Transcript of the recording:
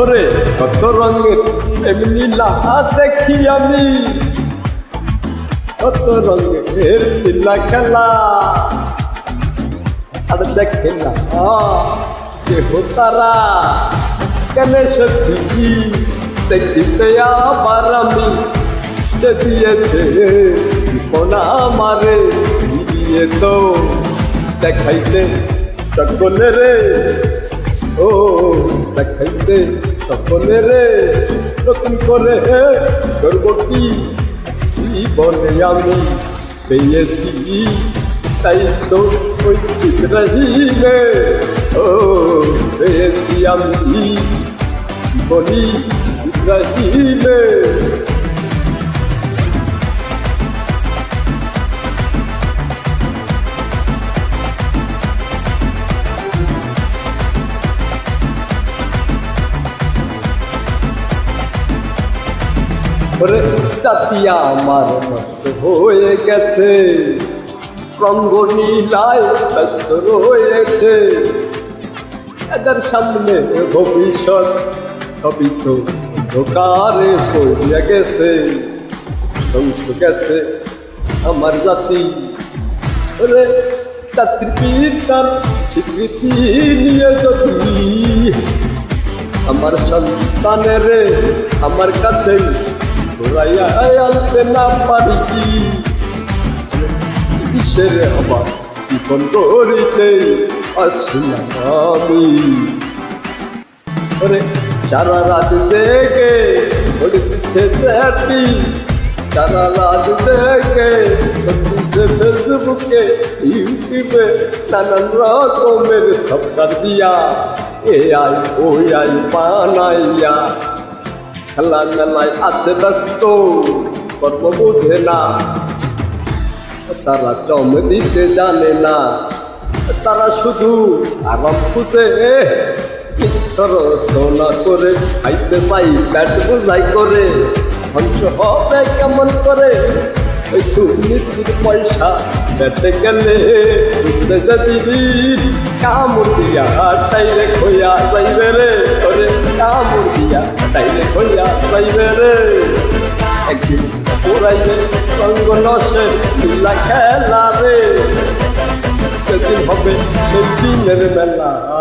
ওরে, কত রঙের এমনি লাহা দেখি আমি। কত রঙের লীলা খেলা। আর দেখে না, কেহ তারা কেন এসেছি দেখিতে আবার আমি সে দিয়েছে? জীবনা আমারে দিয়ে তো দেখাইতে সকলে রে। ও, দেখাইতে সকলে রে, নতুন করে করব কি জীবনে আমি পেয়েছি। তাই তো ওই রহিবে ও পেয়েছি আমি বলি রহিমে ওরে জাতিয়া আমার নষ্ট হয়ে গেছে। রঙ্গ নীলায় ব্যস্ত রয়েছে। এদের সামনে ভবিষ্যৎ সবই তো অন্ধকারে পড়িয়া গেছে। ধ্বংস গেছে আমার জাতি। ওরে জাতির পিতার স্বীকৃতি নিয়ে যদি আমার সন্তানের আমার কাছে ঘুরাইয়া আনতে না পারি কিসের আমার জীবন করিতে আসি না আমি ওরে সারা রাত দেখে পড়তেছে দেটি সারা রাত দেখে পড়তেছে ফেসবুকে ইউটিউবে নানান রকমের সপ্তাহ দিয়া এ আই ও আই বানাইয়া খেলা মেলায় আছে ব্যস্ত, কর্ম বোঝে না। তারা চম দিতে জানে না। তারা শুধু আরাম খুঁজে সোনা করে খাইতে পাই প্যাট বোঝাই করে, ধ্বংস হবে কেমন করে? ওই পয়সা পেতে গেলে বুঝতে যদি কামড় দিয়া টাইরে খইয়া যাইবে রে কামড় দিয়া যাইবে রে। একদিন পুরাইবে রঙ্গ নসে লীলা খেলা রে। সেদিন হবে সেই মেলা।